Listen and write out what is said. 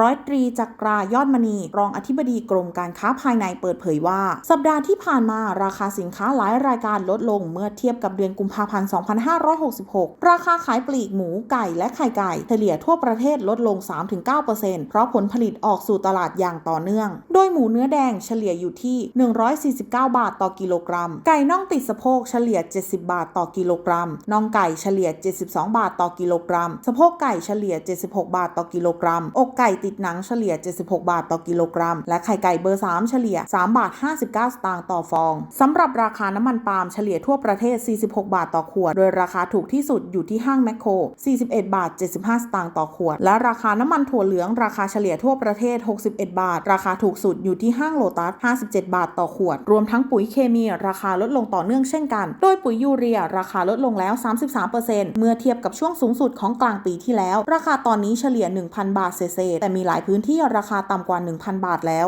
ร้อยตรีจักรายอดมณี รองอธิบดีกรมการค้าภายในเปิดเผยว่า สัปดาห์ที่ผ่านมาราคาสินค้าหลายรายการลดลงเมื่อเทียบกับเดือนกุมภาพันธ์ 2566 ราคาขายปลีกหมูไก่และไข่ไก่เฉลี่ยทั่วประเทศลดลง 3-9%เพราะผลผลิตออกสู่ตลาดอย่างต่อเนื่อง โดยหมูเนื้อแดงเฉลี่ยอยู่ที่ 149 บาทต่อกิโลกรัม ไก่น่องติดสะโพกเฉลี่ย 70 บาทต่อกิโลกรัม น่องไก่เฉลี่ย 72 บาทต่อกิโลกรัม สะโพกไก่เฉลี่ย 76 บาทต่อกิโลกรัม อกไก่ติดหนังเฉลี่ย 76 บาทต่อกิโลกรัม และไข่ไก่เบอร์ 3 เฉลี่ย 3 บาท 59 สตางค์ต่อฟองสำหรับราคาน้ำมันปาล์มเฉลี่ยทั่วประเทศ 46 บาทต่อขวด โดยราคาถูกที่สุดอยู่ที่ห้างแมคโคร 41 บาท 75 สตางค์ต่อขวด และราคาน้ำมันถั่วเหลืองราคาเฉลี่ยทั่วประเทศ 61 บาท ราคาถูกสุดอยู่ที่ห้างโลตัส 57 บาทต่อขวด รวมทั้งปุ๋ยเคมีราคาลดลงต่อเนื่องเช่นกัน โดยปุ๋ยยูเรียราคาลดลงแล้ว 33%เมื่อเทียบกับช่วงสูงสุดของกลางปีที่แล้ว ราคาตอนนี้เฉลี่ย 1,000 บาทเศษแต่มีหลายพื้นที่ราคาต่ำกว่า 1,000 บาทแล้ว